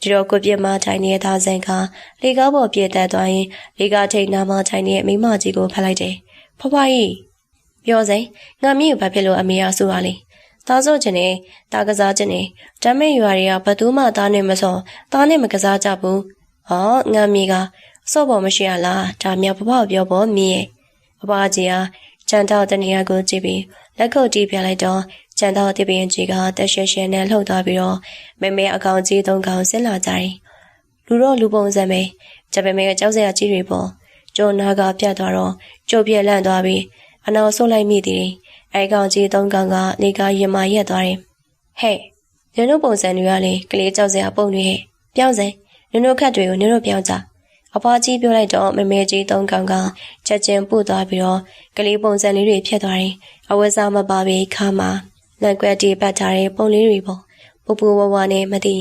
ဒီတော့ကိုပြစ်မထိုင်နေတဲ့သားဆိုင်ကလေကားပေါ်ပြည့်တက်သွားရင်လေကားထိတ်နာမထိုင်နေတဲ့မိမကြီးကိုဖက်လိုက်တယ်။ဖွားဖွားကြီးပြောစိငါမင်းကိုဘာဖြစ်လို့အမေရဆိုပါလဲ။တသားစော့ချင်နေသားကစားချင်နေဓာမဲ့ရွာတွေကဘသူမှသားနဲ့မစောသားနဲ့မကစားကြဘူးဟောငါမိကစော့ပေါ်မရှိရလားဒါမြောက်ဖဖပြောပေါ်မိရဲ့ဖဖကြီးဟာကျန်တော့တနေရာကိုကြည့်ပြီးလက်ခုပ်တီးပြလိုက်တော့ ကျန်တော့တပင်းကြီးကတက်ရှဲရှဲနဲ့လှုပ်သွားပြီးတော့မေမေအကောင်ကြီးသုံးကောင်ဆင်းလာကြတယ်လူတော့လူပုံစံပဲဂျပန်မေကြောက်စရာကြီးတွေပေါ့ကျုံနာကပြတ်သွားတော့ကျုပ်ပြက်လန့်သွားပြီးအနောက်ဆုတ်လိုက်မိသည်အဲကောင်ကြီးသုံးကောင်ကနေကရင်မာရက်သွားတယ်ဟဲ့နင်တို့ပုံစံတွေကလေကလေးကြောက်စရာပုံတွေဟဲ့ပြောင်းစင်နင်တို့ခက်တွေကိုနင်တို့ပြောင်းကြအဖွားကြီးပြောလိုက်တော့မမေကြီးသုံးကောင်ကချက်ချင်းပို့သွားပြီးတော့ကလေးပုံစံလေးတွေဖြတ်သွားတယ်အဝတ်စားမပါဘဲခါမှာ လက်ကွက်တီပတ်ထားတဲ့ပုံလေးတွေပေါ့ပူပူဝဝနဲ့မသိ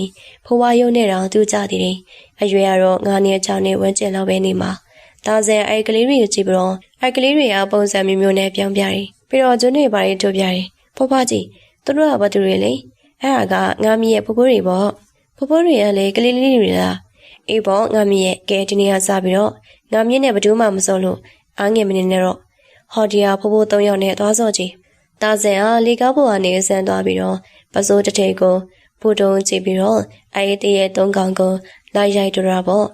ဖိုးဝါရုံနဲ့တောင်သူကြသည်တယ်အရွယ်ကတော့ငါးနှစ်ချောင်းနဲ့ဝန်းကျင်လောက်ပဲနေမှာဒါစံအဲကလေးတွေကိုကြည့်ပြီးတော့အဲကလေးတွေကပုံစံမျိုးမျိုးနဲ့ပြောင်းပြတယ်ပြီးတော့ကျွန်းတွေပါတွေထုတ်ပြတယ်ဖိုးဖွားကြီးသူတို့ကဘာတူတွေလဲအဲ့ဒါကငါမီးရဲ့ဖိုးဖိုးတွေပေါ့ဖိုးဖိုးတွေကလေကလေးလေးတွေလားအေးပေါ့ငါမီးရဲ့ကဲဒီနေ့ကစပြီးတော့ငါမြင့်နဲ့ဘဒူးမှမစုံလို့အားငယ်မနေနဲ့တော့ဟော်ဒီယာဖိုးဖိုး၃ယောက်နဲ့သွားစော့ကြီး တာဇင်အားလေကားပေါ်ကနေဆန်းသွားပြီးတော့ပစိုးတစ်ထေကိုဖူတုံးကြည့်ပြီးတော့အဲတရဲ့သုံးကောင်ကိုလိုက်ရိုက်ကြတာပေါ့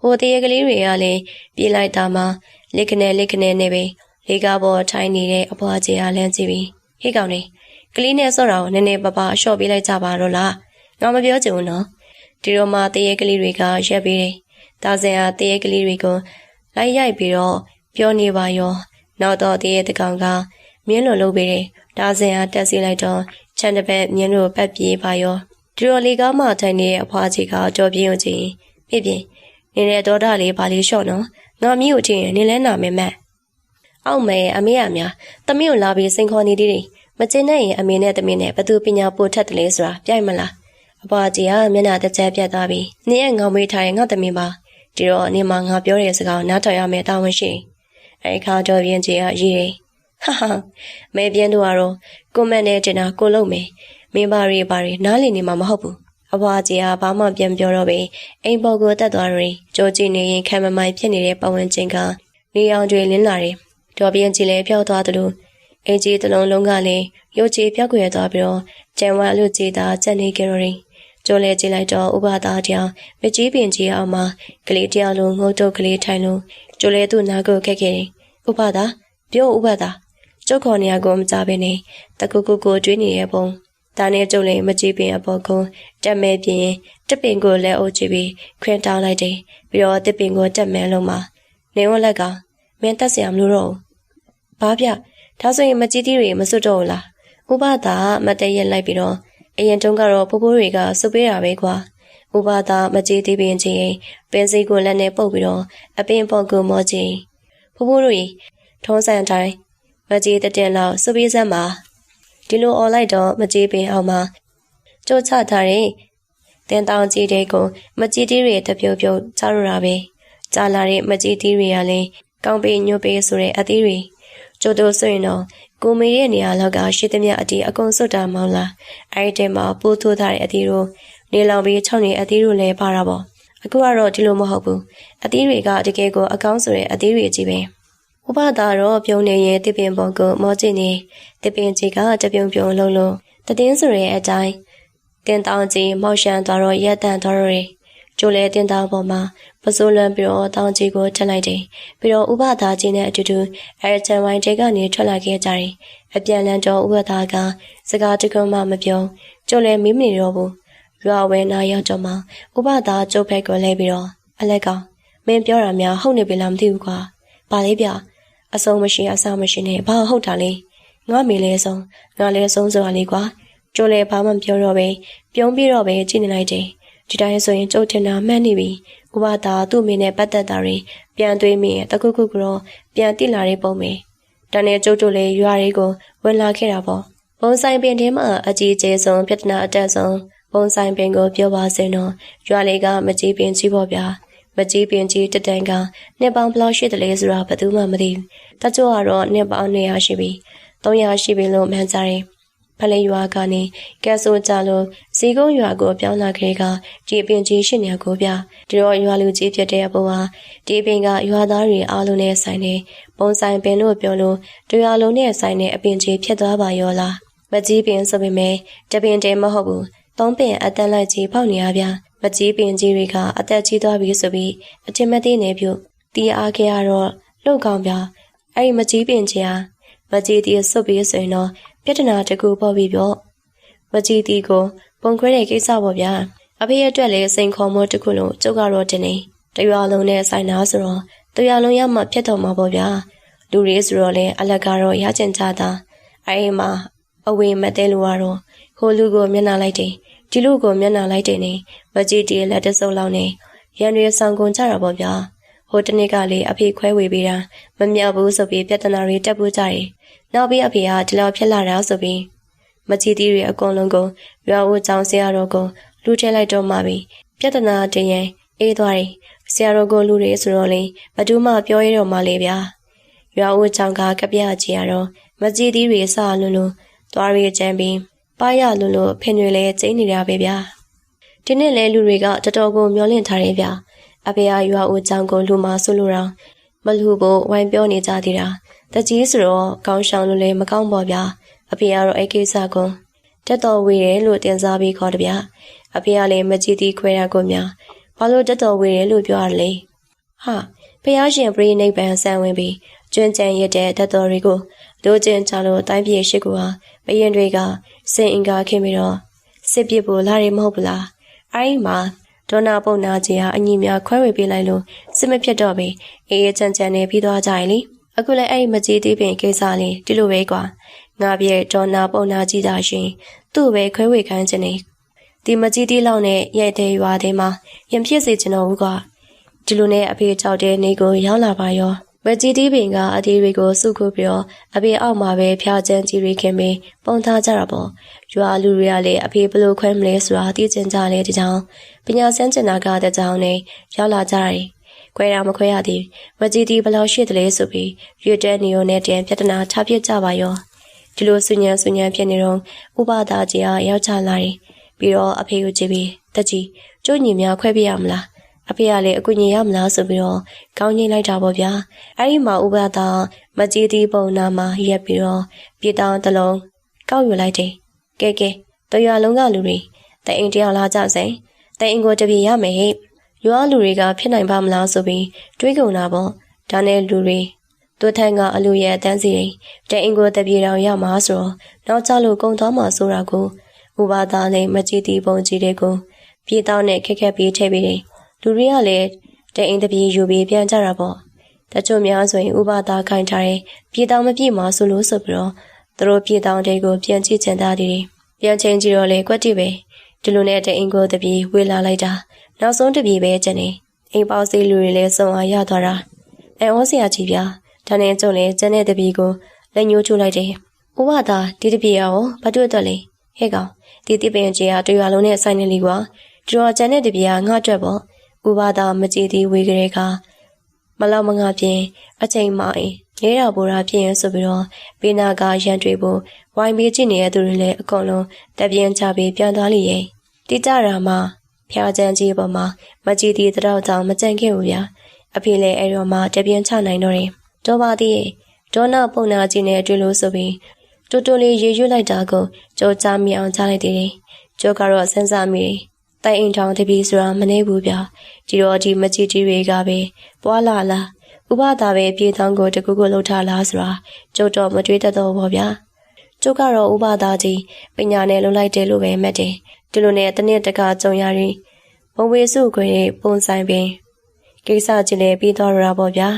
ဟိုတရဲ့ကလေးတွေကလည်းပြေးလိုက်တာမှလက်ကနေလက်ကနေနဲ့ပဲလေကားပေါ်ထိုင်နေတဲ့အဖွားကြီးအားလန်းကြည့်ပြီးဟေ့ကောင်လေးကလေးနဲ့ဆော့တာကိုနည်းနည်းပါးပါအလျှော့ပေးလိုက်ကြပါတော့လားငါမပြောချင်ဘူးနော်ဒီတော့မှတရဲ့ကလေးတွေကရက်ပြီးတယ်တာဇင်အားတရဲ့ကလေးတွေကိုလိုက်ရိုက်ပြီးတော့ပြောနေပါရောနောက်တော့တရဲ့တကောင်က မြင်းလိုလုပ်ပေးတယ်ဒါစင်အားတက်စီလိုက်တော့ချန်တပက်မြင်းလိုပတ်ပြေးပါရောဒီလိုလေကားမှထိုင်နေတဲ့အဖွားကြီးကကြော်ပြင်းုံချင်းပြပြနေတဲ့ဒေါတာလေးပါလေးလျှော့နော်ငါမီးကိုချင်းနေလဲနာမယ်မက်အောက်မဲအမေအများသမီးကိုလာပြီးစိန်ခေါ်နေသေးတယ်မကျင်းနဲ့ရင်အမေနဲ့သမီးနဲ့ဘသူပညာပို့ထက်တယ်လဲဆိုတာပြိုက်မလားအဖွားကြီးကမျက်နှာတစ်ချက်ပြတ်သွားပြီးနင်းရဲ့ငေါမေးထားတဲ့ငါသမီးပါဒီတော့နေမှာငါပြောတဲ့စကားနားထောင်ရမယ်တာဝန်ရှိအဲဒီခါကြော်ပြင်းကြီးကရေးတယ် ဟာဟာမဲပြင်းတို့ကတော့ကိုမန့်နဲ့တင်တာကိုလုံးမယ်မင်းပါရီပါရီနားလည်နေမှာမဟုတ်ဘူးအဘွားကြီးကဘာမှပြန်ပြောတော့ပဲအိမ်ပေါ်ကိုတက်သွားရင်ကြောကြည့်နေရင်ခံမမိုင်ဖြစ်နေတဲ့ပဝန်းကျင်ကနေအောင်တွေလင်းလာတယ်ဒေါ်ပြင်းကြီးလည်းပြောက်သွားသလိုအင်ကြီးတစ်လုံးလုံးကလည်းရုပ်ကြီးပြောက်ွယ်သွားပြီးတော့ကျန်ဝါလူကြီးသာကြက်နေကြတော့ကျိုးလဲကြည့်လိုက်တော့ဥပသားတယောက်မကြီးပင်ကြီးအောင်မှာကလေးတယောက်လုံးငုတ်တုတ်ကလေးထိုင်လို့ကျိုးလဲသူ့နာကိုခက်ခဲ့တယ်ဥပသားပြောဥပသား ကျုပ်ခေါ်နေရကိုမကြဘဲနဲ့တကူကူကိုတွေးနေရပုံဒါနဲ့ကျုပ်လည်းမကြည့်ပင်အပေါ်ကုန်းတက်မဲပြင်းတစ်ပင်ကိုလက်အုပ်ကြည့်ပြီးခွင်တောင်းလိုက်တယ်ပြီးတော့တစ်ပင်ကိုတက်မဲလုံးမှာနေဝလက်ကမင်းတက်စရာမလိုတော့ဘူးဘာပြဒါဆိုရင်မကြည့်သေးတွေမစွတ်တော့ဘူးလားဥပဒါမတည့်ရက်လိုက်ပြီးတော့အရင်တုန်းကတော့ဖိုးဖိုးတွေကစွတ်ပေးတာပဲကွာဥပဒါမကြည့်သေးပင်ချင်းပင်စိတ်ကိုလက်နဲ့ပုတ်ပြီးတော့အပင်ပေါ်ကိုမော့ချင်းဖိုးဖိုးတို့ထုံးစံတိုင်း မကြီးတတင်လောက်စပီးစမ်းမှာဒီလိုអော်လိုက်တော့မကြီးပင်အောင်မှာကြိုးချထားတဲ့တင်တောင်ကြီးတွေကိုမကြီးတီးတွေတပြုတ်ပြုတ်ချရတာပဲကြာလာတဲ့မကြီးတီးတွေကလည်းကောင်းပေးညွတ်ပေးဆိုတဲ့အသီးတွေကျိုးတို့ဆိုရင်တော့ကိုမေရဲ့နေရာလောက်ကရှိသမျှအတီးအကုန်စွတ်တာမောင်းလာအဲ့ဒီမှာပိုးထိုးထားတဲ့အသီးတို့နေလောင်ပြီး၆နေအသီးတို့လည်းပါတာပေါ့အခုကတော့ဒီလိုမဟုတ်ဘူးအသီးတွေကတကယ်ကိုအကောင်းဆိုတဲ့အသီးတွေကြီးပဲ ဥပဒါတော့ပြုံးနေရဲ့တစ်ပင်ပေါ်ကိုမောကျင်နေတစ်ပင်ကြီးကတပြုံပြုံလုံးလုံးတည်င်းဆိုရဲ့အတိုင်းတင်တောင်ကြီးမောက်ရှန်သွားတော့ရက်တန်သွားတော့ကျိုးလဲတင်တောင်ပေါ်မှာပစိုးလွန်ပြီးတော့တောင်ကြီးကိုထက်လိုက်တယ်ပြီးတော့ဥပဒါကြီးနဲ့အတူတူအဲချန်ဝိုင်းတဲကနေထွက်လာခဲ့ကြတယ်အပြန်လန်တော့ဥပဒါကစကားတကုံမှမပြောကျိုးလဲမီးမနေတော့ဘူးရွာဝဲနာရောက်တော့မှဥပဒါကျုပ်ဖက်ကိုလဲပြီးတော့အလက်ကောင်မင်းပြောတာများဟုတ်နေပြီလားမသိဘူးကွာပါလေးပြ အဆုံးမရှိအဆမရှိနဲ့ဘာဟုတ်တာလဲငါမေလဲဆုံးငါလဲဆုံးဆိုတာလေးကွာကျိုးလဲဘာမှမပြောတော့ပဲပြုံးပြီးတော့ပဲကြည့်နေလိုက်တယ်ဒီတိုင်းဆိုရင်ကျုပ်ထင်တာမှန်းနေပြီဥပဒါသူ့မိနဲ့ပတ်သက်တာတွေပြန်သွေးမိရင်တခုခုကတော့ပြန်တိလာတဲ့ပုံပဲတန်တဲ့ကျုပ်တို့လည်းရွာတွေကိုဝင်လာခဲ့တာပေါ့ဘုံဆိုင်ပင်ထဲမှာအကြီးကျယ်ဆုံးပြဿနာအတက်ဆုံးဘုံဆိုင်ပင်ကိုပြောပါစေတော့ရွာလေးကမကြီးပင်ကြီးပေါ့ဗျာ မကြီးပင်ကြီးတတန်ကနှစ်ပေါင်းဘလောက်ရှိတယ်လဲဆိုတာဘယ်သူမှမသိဘူး။တချို့ကတော့နှစ်ပေါင်း200ရှိပြီ300ရှိပြီလို့မှန်းကြတယ်။ဖလဲရွာကနေကဲဆိုကြလို့ဇီကုန်းရွာကိုပြောင်းလာခဲ့ကဒီပင်ကြီးရှိနေကိုဗျ။ဒီတော့ရွာလူကြီးဖြစ်တဲ့အပေါ်ဟာဒီပင်ကရွာသားတွေအားလုံးနဲ့ဆိုင်နေပုံဆိုင်ပင်လို့ပြောလို့တရားလုံးနဲ့ဆိုင်တဲ့အပင်ကြီးဖြစ်သွားပါရောလား။မမကြီးပင်ဆိုပေမဲ့တပင်တဲမဟုတ်ဘူးသုံးပင်အသက်လိုက်ကြီးပေါက်နေရဗျ မကြီးပင်ကြီးတွေကအသက်ကြီးသွားပြီဆိုပြီးအထင်မသေးနေပြုတီးအားခဲ့ရတော့လှုပ်ကောင်းဗျအဲ့ဒီမကြီးပင်ကြီးဟာမကြီးတီးဆွတ်ပြီးဆိုရင်တော့ပြဿနာတကူပေါ်ပြီးပြောမကြီးတီးကိုပုံခွဲတဲ့ကိစ္စပေါ့ဗျာအဖေရဲ့အတွက်လည်းစိန်ခေါ်မှုတစ်ခုလုံးကျုပ်ကတော့တင်နေတရွာလုံးနဲ့ဆိုင်တာဆိုတော့တရွာလုံးရမှဖြတ်တော်မှာပေါ့ဗျာလူတွေဆိုတော့လည်းအလက်ကတော့ရကျင်ကြတာအဲဒီမှာအဝေမတဲလူကတော့ဟိုလူကိုမျက်နှာလိုက်တယ် ဒီလူကိုမျက်နှာလိုက်တယ်နေမကြည့်တည်းလက်တစုပ်လောက်နေရန်တွေဆောင်ကုန်ကြတာပေါ့ဗျာဟိုတနေ့ကလေအဖေခွဲဝေပေးတာမမြောက်ဘူးဆိုပြီးပြဿနာတွေတက်ပူးကြတယ်နောက်ပြီးအဖေကဒီလောက်ဖြစ်လာတာဆိုပြီးမကြည့်သေးတွေအကုန်လုံးကိုရွာဦးကြောင်ဆရာတော်ကိုလူထဲလိုက်တော့မှပြီပြဿနာတင်ရင်အေးသွားတယ်ဆရာတော်ကိုလူတွေဆိုတော့လေဘသူမှပြောရတော့မှလေဗျာရွာဦးကြောင်ကကပြကြီးရတော့မကြည့်သေးတွေစလွန်းလွန်းသွားရကြမ်းပြီး ပါရလွန်းလွန်းဖင်တွေလည်းကျိန်းနေတာပဲဗျာဒီနေ့လဲလူတွေကတော်တော်ကိုမျောလင့်ထားတယ်ဗျာအဖေကရွာဦးကြောင်ကိုလူမဆိုလို့တော့မလူဖို့ဝိုင်းပြောနေကြသေးတာတကြီးဆိုတော့ကောင်းဆောင်လို့လည်းမကောင်းပါဗျာအဖေကတော့အဲ့ကိစ္စကိုတက်တော်ဝေတယ်လို့တင်စားပြီးခေါ်တဗျာအဖေကလည်းမကြည့်သေးခွဲရကိုများဘာလို့တက်တော်ဝေတယ်လို့ပြောရလဲဟာဖះရှင်ပရိနိဗ္ဗာန်ဆံဝင်ပြီးကျွမ်းကြံရတဲ့တက်တော်တွေကိုလိုချင်ချလို့တိုင်းပြည်ရှိကူဟာဘယင်တွေက စင်အင်္ဂါခင်းပြီးတော့စစ်ပစ်ဖို့လာရမဟုတ်ဘူးလားအဲ့ဒီမှာဒေါနာပုံနာကြီးဟာအညီများခွဲဝေပေးလိုက်လို့စစ်မဖြစ်တော့ပြီအေးအေးချမ်းချမ်းနဲ့ပြီးသွားကြရင်လေအခုလည်းအဲ့ဒီမကြီးသေးပင်ကိစ္စလေးဒီလိုပဲကွာငါပြေဒေါနာပုံနာကြီးတာရှင်သူ့ပဲခွဲဝေခိုင်းခြင်းနေဒီမကြီးသေးလောက်နဲ့ရိုက်တဲ့ရွာသေးမှာရင်ဖြစ်စေချင်တော့ဘူးကွာဒီလိုနဲ့အဖေကြောက်တဲ့နေကိုရောက်လာပါရော မကြီးတီးပင်ကအသေးတွေကိုစုခုပြီးတော့အဖေအောက်မှာပဲဖျားချမ်းကြီးရီခင်ပြီးပုံထားကြတာပေါ့ရွာလူတွေကလည်းအဖေဘလို့ခွဲမလဲဆိုတာသိကျင်ကြတယ်တကြောင်ပညာစမ်းကျင်တာကတကြောင်နဲ့ရောက်လာကြတယ်ခွဲတာမခွဲရသေးမကြီးတီးဘလို့ရှိတယ်လဲဆိုပြီးရွတ်တဲ့နေရောနဲ့တန်ပြဿနာထားပြကြပါရောဒီလိုဆူညံဆူညံဖြစ်နေတော့ဥပဒါကြီးကရောက်ချလာတယ်ပြီးတော့အဖေကိုကြည့်ပြီးတက်ကြီးကျိုးညီများခွဲပြရမလား အဖေကလည်းအကူညီရမလားဆိုပြီးတော့ကောင်းကြီးလိုက်တာပေါ့ဗျာအဲ့ဒီမှာဥပဒါမကြီးတီးပုံနာမှာရက်ပြီးတော့ပြေတောင်းတလုံးကောက်ယူလိုက်တယ်ကဲကဲတရွာလုံးကလူတွေတအိမ်တယောက်လာကြစေတအိမ်ကိုတပြေရမယ်ဟဲ့ရွာလူတွေကဖြစ်နိုင်ပါမလားဆိုပြီးတွေးကုန်တာပေါ့ဒါနဲ့လူတွေသူထိုင်ကအလူရဲ့အတန်းစီရင်တအိမ်ကိုတပြေတောင်ရမှာဆိုတော့နောက်ကျလို့ကုံသွားမှာဆိုတာကိုဥပဒါနဲ့မကြီးတီးပုံကြီးတွေကိုပြေတောင်းနဲ့ခက်ခက်ပြီးထည့်ပြီးတယ် လူတွေကလည်းတအိမ်တပြေယူပြီးပြန်ကြတာပေါ့တချို့များဆိုရင်ဥပဒါခိုင်းထားတယ်ပြေတောင်မပြေမှာဆိုလို့ဆိုပြီးတော့သူတို့ပြေတောင်တွေကိုပြန်ကြည့်ချင်တာတွေပြန်ချင်းကြည့်တော့လေကွက်တိပဲဒီလိုနဲ့တအိမ်ကိုတပြေဝေလာလိုက်တာနောက်ဆုံးတပြေပဲကျန်နေအိမ်ပေါစီလူတွေလည်းစုံအားရသွားတာအဲဩစရာကြီးဗျာဒါနဲ့ကျုံလေကျန်တဲ့တပြေကိုလက်ညှိုးချိုးလိုက်တယ်ဥပဒါဒီတပြေရောဘာတို့အတွက်လဲဟဲ့ကောင်ဒီတိပင်ကြီးကတွေ့ရလုံးနဲ့ဆိုင်နေလီကွာဒီတော့ကျန်တဲ့တပြေကငှအတွက်ပေါ့ ဥပါဒမကြည်သည်ဝေကလေးကမလောက်မငါပြင်းအချိန်မှအိရဲတော်ဘူရာဖြစ်ရင်ဆိုပြီးတော့ဘေးနာကရန်တွေဖို့ဝိုင်းပြီးကြည့်နေတဲ့သူတွေလည်းအကုန်လုံးတပြင်းချပြီးပြန်သွားလိမ့်ရဲ့တိကြတာမှဖျားချမ်းကြီးပေါ်မှာမကြည်သည်တတော့ကြောင့်မကြံခဲ့ဘူးဗျာအဖေလည်းအဲ့တော့မှတပြင်းချနိုင်တော့တယ်တော့ပါသေးရဲ့ဒေါနာပုံနာကြီးနဲ့တွေ့လို့ဆိုပြီးတူတူလေးရေရွတ်လိုက်တာကိုကြောကြားမိအောင်ကြားလိုက်တယ်ကျိုးကတော့စဉ်းစားမိတယ် တိုင်အိမ်ထောင်တပီဆိုတာမနေဘူးဗျာဒီတော့ဒီမကြည့်ကြီးတွေကပဲပွာလာလားဥပဒါပဲပြေတောင်းကိုတကူကူလှုပ်ထားလားဆိုတာကျုပ်တော့မတွေးတတ်တော့ဘောဗျာကျုပ်ကတော့ဥပဒါကြီးပညာနဲ့လှုပ်လိုက်တယ်လို့ပဲမှတ်တယ်ဒီလိုနဲ့တနေ့တကကြုံရရင်ဘုံဝေစုခွေပုံဆိုင်ပင်ကိစ္စချင်းလည်းပြီးသွားရတာပေါ့ဗျာ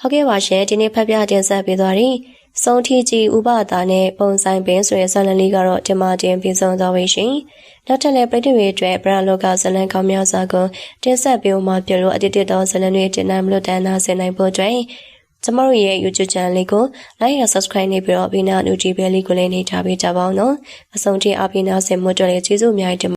ဟုတ်ကဲ့ပါရှင်ဒီနေ့ဖတ်ပြတင်ဆက်ပေးသွားရင် စုံထီကြီးဥပဒါနဲ့ပုံဆိုင်ပင်ဆိုတဲ့ဇာလန်လေးကတော့ဒီမှာတင်ပြဆုံးသွားပါရှင်။နောက်ထပ်လည်းပြည်သူတွေအတွက်ဗရန်လောကဇလန်ကောင်းများစွာကိုတင်ဆက်ပေးမှပြလို့အတိတ်သောဇလန်တွေတင်နိုင်မလို့တန်းနာဆင်နိုင်ဖို့အတွက်ကျမတို့ရဲ့ YouTube channel လေးကို like နဲ့ subscribe နေပြီးတော့ဘေးနာ notification လေးကိုလည်းနှိပ်ထားပေးကြပါဦးနော်။အဆုံးထိအပိနာဆင်မှုတွေလည်းကျေးဇူးအများကြီးတင်